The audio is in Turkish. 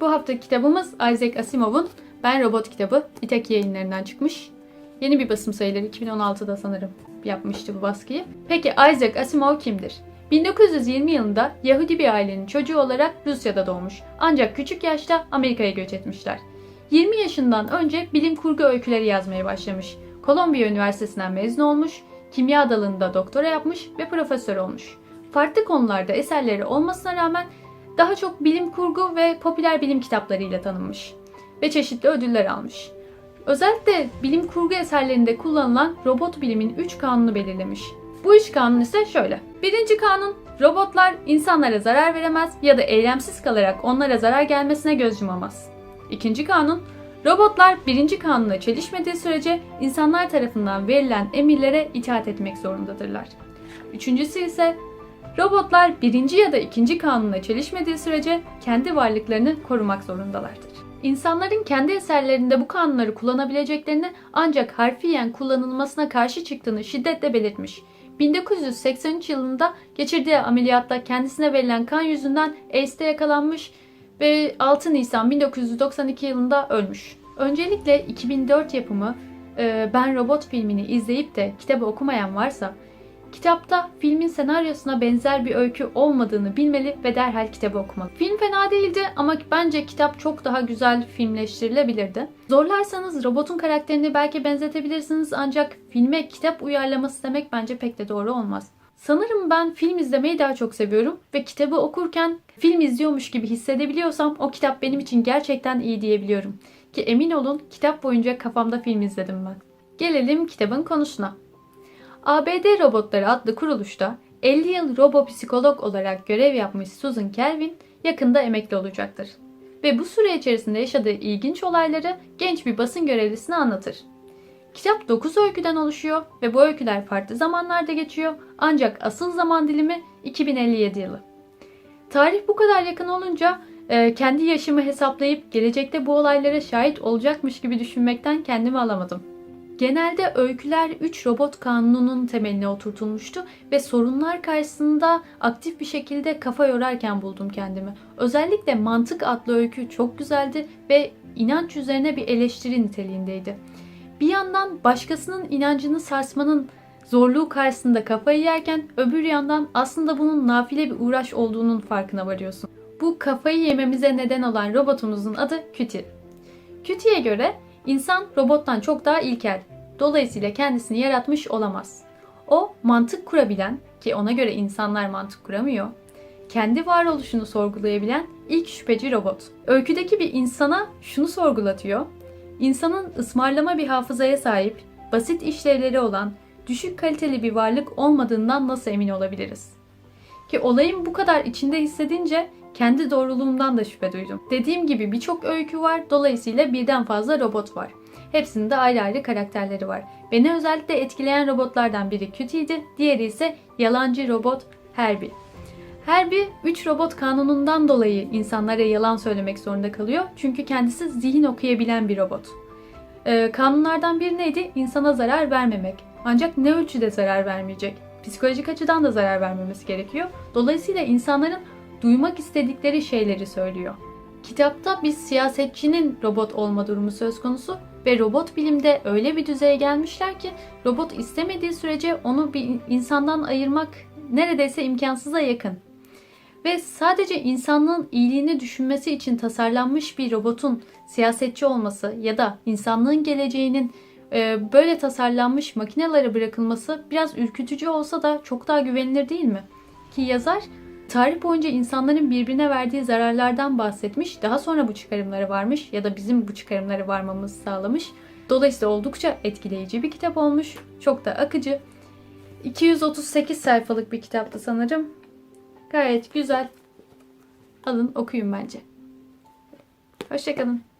Bu hafta kitabımız Isaac Asimov'un Ben Robot kitabı. İtaki yayınlarından çıkmış. Yeni bir basım sayıları 2016'da sanırım yapmıştı bu baskıyı. Peki Isaac Asimov kimdir? 1920 yılında Yahudi bir ailenin çocuğu olarak Rusya'da doğmuş. Ancak küçük yaşta Amerika'ya göç etmişler. 20 yaşından önce bilim kurgu öyküleri yazmaya başlamış. Kolombiya Üniversitesi'nden mezun olmuş, kimya dalında doktora yapmış ve profesör olmuş. Farklı konularda eserleri olmasına rağmen daha çok bilim kurgu ve popüler bilim kitaplarıyla tanınmış ve çeşitli ödüller almış. Özellikle bilim kurgu eserlerinde kullanılan robot bilimin 3 kanunu belirlemiş. Bu üç kanun ise şöyle. Birinci kanun, robotlar insanlara zarar veremez ya da eylemsiz kalarak onlara zarar gelmesine göz yumamaz. İkinci kanun, robotlar birinci kanuna çelişmediği sürece insanlar tarafından verilen emirlere itaat etmek zorundadırlar. Üçüncüsü ise robotlar birinci ya da ikinci kanuna çelişmediği sürece kendi varlıklarını korumak zorundalardır. İnsanların kendi eserlerinde bu kanunları kullanabileceklerini ancak harfiyen kullanılmasına karşı çıktığını şiddetle belirtmiş. 1983 yılında geçirdiği ameliyatta kendisine verilen kan yüzünden AIDS'te yakalanmış ve 6 Nisan 1992 yılında ölmüş. Öncelikle 2004 yapımı e, Ben Robot filmini izleyip de kitabı okumayan varsa Kitapta filmin senaryosuna benzer bir öykü olmadığını bilmeli ve derhal kitabı okumalı. Film fena değildi ama bence kitap çok daha güzel filmleştirilebilirdi. Zorlarsanız robotun karakterini belki benzetebilirsiniz ancak filme kitap uyarlaması demek bence pek de doğru olmaz. Sanırım ben film izlemeyi daha çok seviyorum ve kitabı okurken film izliyormuş gibi hissedebiliyorsam o kitap benim için gerçekten iyi diyebiliyorum. Ki emin olun kitap boyunca kafamda film izledim ben. Gelelim kitabın konusuna. ABD Robotları adlı kuruluşta 50 yıl robopsikolog olarak görev yapmış Susan Kelvin yakında emekli olacaktır. Ve bu süre içerisinde yaşadığı ilginç olayları genç bir basın görevlisine anlatır. Kitap 9 öyküden oluşuyor ve bu öyküler farklı zamanlarda geçiyor ancak asıl zaman dilimi 2057 yılı. Tarih bu kadar yakın olunca e, kendi yaşımı hesaplayıp gelecekte bu olaylara şahit olacakmış gibi düşünmekten kendimi alamadım. Genelde öyküler 3 robot kanununun temeline oturtulmuştu ve sorunlar karşısında aktif bir şekilde kafa yorarken buldum kendimi. Özellikle Mantık adlı öykü çok güzeldi ve inanç üzerine bir eleştiri niteliğindeydi. Bir yandan başkasının inancını sarsmanın zorluğu karşısında kafayı yerken öbür yandan aslında bunun nafile bir uğraş olduğunun farkına varıyorsun. Bu kafayı yememize neden olan robotumuzun adı Küti. Küti'ye göre İnsan robottan çok daha ilkel. Dolayısıyla kendisini yaratmış olamaz. O mantık kurabilen ki ona göre insanlar mantık kuramıyor. Kendi varoluşunu sorgulayabilen ilk şüpheci robot. Öyküdeki bir insana şunu sorgulatıyor. İnsanın ısmarlama bir hafızaya sahip, basit işlevleri olan, düşük kaliteli bir varlık olmadığından nasıl emin olabiliriz? Ki olayın bu kadar içinde hissedince kendi doğruluğumdan da şüphe duydum. Dediğim gibi birçok öykü var. Dolayısıyla birden fazla robot var. Hepsinin de ayrı ayrı karakterleri var. Beni özellikle etkileyen robotlardan biri Cutie'ydi. Diğeri ise yalancı robot Herbie. Herbie 3 robot kanunundan dolayı insanlara yalan söylemek zorunda kalıyor. Çünkü kendisi zihin okuyabilen bir robot. Ee, kanunlardan biri neydi? İnsana zarar vermemek. Ancak ne ölçüde zarar vermeyecek? Psikolojik açıdan da zarar vermemesi gerekiyor. Dolayısıyla insanların duymak istedikleri şeyleri söylüyor. Kitapta bir siyasetçinin robot olma durumu söz konusu ve robot bilimde öyle bir düzeye gelmişler ki robot istemediği sürece onu bir insandan ayırmak neredeyse imkansıza yakın. Ve sadece insanlığın iyiliğini düşünmesi için tasarlanmış bir robotun siyasetçi olması ya da insanlığın geleceğinin böyle tasarlanmış makinelere bırakılması biraz ürkütücü olsa da çok daha güvenilir değil mi? Ki yazar Tarih boyunca insanların birbirine verdiği zararlardan bahsetmiş, daha sonra bu çıkarımlara varmış ya da bizim bu çıkarımlara varmamızı sağlamış. Dolayısıyla oldukça etkileyici bir kitap olmuş. Çok da akıcı. 238 sayfalık bir kitaptı sanırım. Gayet güzel. Alın okuyun bence. Hoşçakalın.